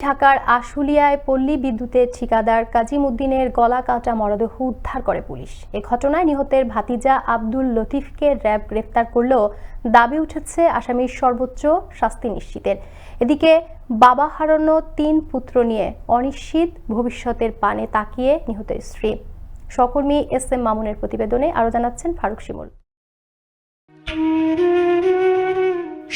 ঢাকার আশুলিয়ায় পল্লী বিদ্যুতের ঠিকাদার কাজিম উদ্দিনের গলা কাটা মরদেহ উদ্ধার করে পুলিশ। এ ঘটনায় নিহতের ভাতিজা আব্দুল লতিফকে র্যাব গ্রেফতার করলেও দাবি উঠেছে আসামির সর্বোচ্চ শাস্তি নিশ্চিতের। এদিকে বাবা হারানো তিন পুত্র নিয়ে অনিশ্চিত ভবিষ্যতের পানে তাকিয়ে নিহতের স্ত্রী। সহকর্মী এস এম মামুনের প্রতিবেদনে আরও জানাচ্ছেন ফারুক শিমুল।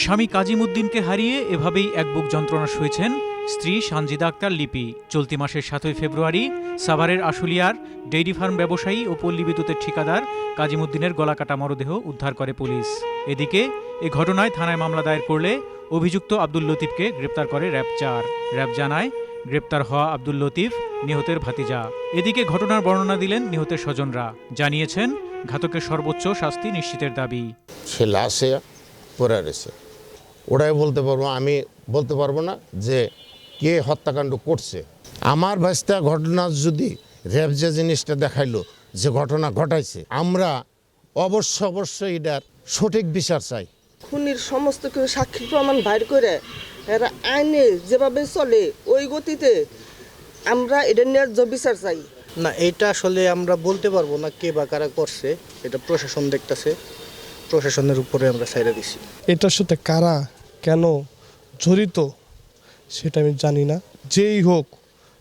স্বামী কাজিমুদ্দিনকে হারিয়ে এভাবেই এক বুক যন্ত্রণা সয়েছেন স্ত্রী সানজিদা আক্তার লিপি। চলতি মাসের সাতই ফেব্রুয়ারি সাভারের আশুলিয়ার ডেইরি ফার্ম ব্যবসায়ী ও পল্লী বিদ্যুতের ঠিকাদার কাজিমুদ্দিনের গলাকাটা মরদেহ উদ্ধার করে পুলিশ। এদিকে, এ ঘটনায় থানায় মামলা দায়ের করলে অভিযুক্ত আব্দুল লতিফকে গ্রেপ্তার করে র্যাব চার। র্যাব জানায়, গ্রেপ্তার হওয়া আব্দুল লতিফ নিহতের ভাতিজা। এদিকে ঘটনার বর্ণনা দিলেন নিহতের স্বজনরা। জানিয়েছেন, ঘাতকের সর্বোচ্চ শাস্তি নিশ্চিতের দাবি। ওটাই বলতে পারব, আমি বলতে পারব না যে কে হত্যাকাণ্ড করছে। আমার ভাস্তা ঘটনা যদি র্যাব যে জিনিসটা দেখাইলো যে ঘটনা ঘটাইছে আমরা অবশ্য অবশ্যই এটার সঠিক বিচার চাই। খুনির সমস্ত কিছু সাক্ষী প্রমাণ বাইর করে এরা আইনে যেভাবে চলে ওই গতিতে আমরা এটা ন্যায্য বিচার চাই। না এটা আসলে আমরা বলতে পারব না কে বা কারা করছে এটা প্রশাসন দেখতেছে। প্রশাসনের উপরে আমরা সাইরা দিছি। এটার সাথে কারা কেন জড়িত সেটা আমি জানি না। যেই হোক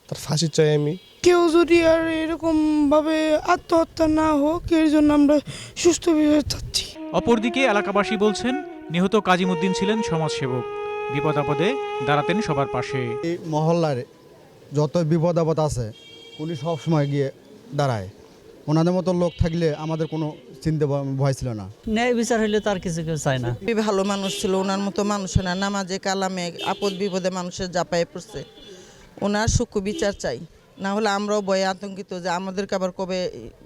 তার ফাঁসি চাই আমি। কেউ যদি আর এরকম ভাবে আত্মহত্যা না হোক এর জন্য আমরা সুস্থ বিভাগ চাচ্ছি। অপরদিকে এলাকাবাসী বলছেন নিহত কাজিমুদ্দিন ছিলেন সমাজসেবক। বিপদ আপদে দাঁড়াতেন সবার পাশে। এই মহল্লার যত বিপদ আপদ আছে উনি সব সময় গিয়ে দাঁড়ায়। ওনাদের মতো লোক থাকলে আমাদের কোনো চিনতে ভয় ছিল না। ন্যায় বিচার হইলে তার কিছু কেউ চায় না। ভালো মানুষ ছিল ওনার মতো মানুষ না। নামাজে কালামে আপদ বিপদে মানুষের জাপায় পড়ছে। ওনার সূক্ষ্ম বিচার চাই। না হলে আমরাও ভয়ে আতঙ্কিত যে আমাদেরকে আবার কবে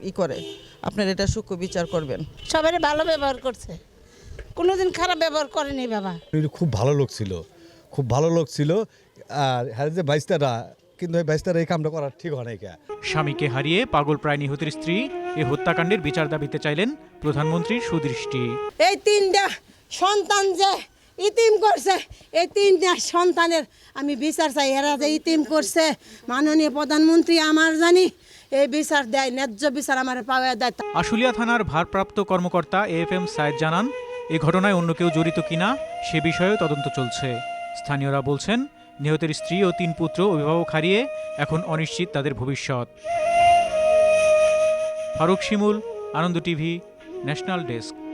ই করে। আপনার এটা সূক্ষ্ম বিচার করবেন। সবারই ভালো ব্যবহার করছে। কোনোদিন খারাপ ব্যবহার করেনি বাবা। খুব ভালো লোক ছিল। খুব ভালো লোক ছিল। আর হ্যাঁ যে বাইশটারা কিন্তু এই বাইশটারা এই কামটা করা ঠিক হয় কে। স্বামীকে হারিয়ে পাগল প্রায় নিহতের স্ত্রী এ হত্যাকাণ্ডের বিচার দাবিতে চাইলেন প্রধানমন্ত্রীর সুদৃষ্টি। এই তিনটা সন্তান যে ইতিম করছে এই তিনটা সন্তানের আমি বিচার চাই। এরা যে ইতিম করছে মাননীয় প্রধানমন্ত্রী আমার জানি এই বিচার দেয় ন্যায্য বিচার আমার পাওয়া দেয় আশুলিয়া থানার ভারপ্রাপ্ত কর্মকর্তা এফ এম সায়েদ জানান এ ঘটনায় অন্য কেউ জড়িত কিনা সে বিষয়েও তদন্ত চলছে। স্থানীয়রা বলছেন নিহতের স্ত্রী ও তিন পুত্র অভিভাবক হারিয়ে এখন অনিশ্চিত তাদের ভবিষ্যৎ। Faruk Shimul, Ananda TV, national desk.